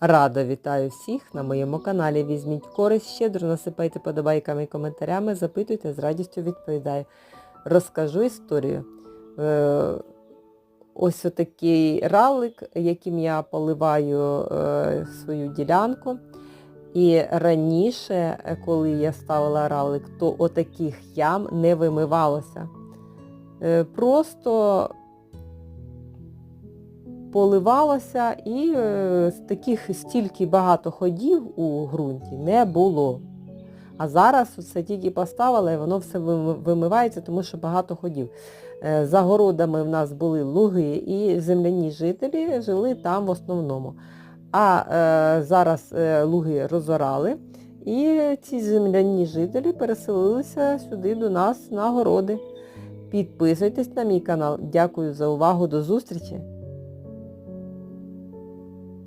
Рада вітаю всіх на моєму каналі. Візьміть користь, щедро насипайте подобайками і коментарями, запитуйте, з радістю відповідаю. Розкажу історію. Е, Ось отакий ралик, яким я поливаю е, свою ділянку. І раніше, коли я ставила ралик, то отаких ям не вимивалося. Е, Просто поливалося і е, таких стільки багато ходів у ґрунті не було. А зараз все тільки поставила і воно все вимивається, тому що багато ходів. Е, За городами в нас були луги і земляні жителі жили там в основному. А е, зараз е, луги розорали і ці земляні жителі переселилися сюди до нас на городи. Підписуйтесь на мій канал. Дякую за увагу. До зустрічі!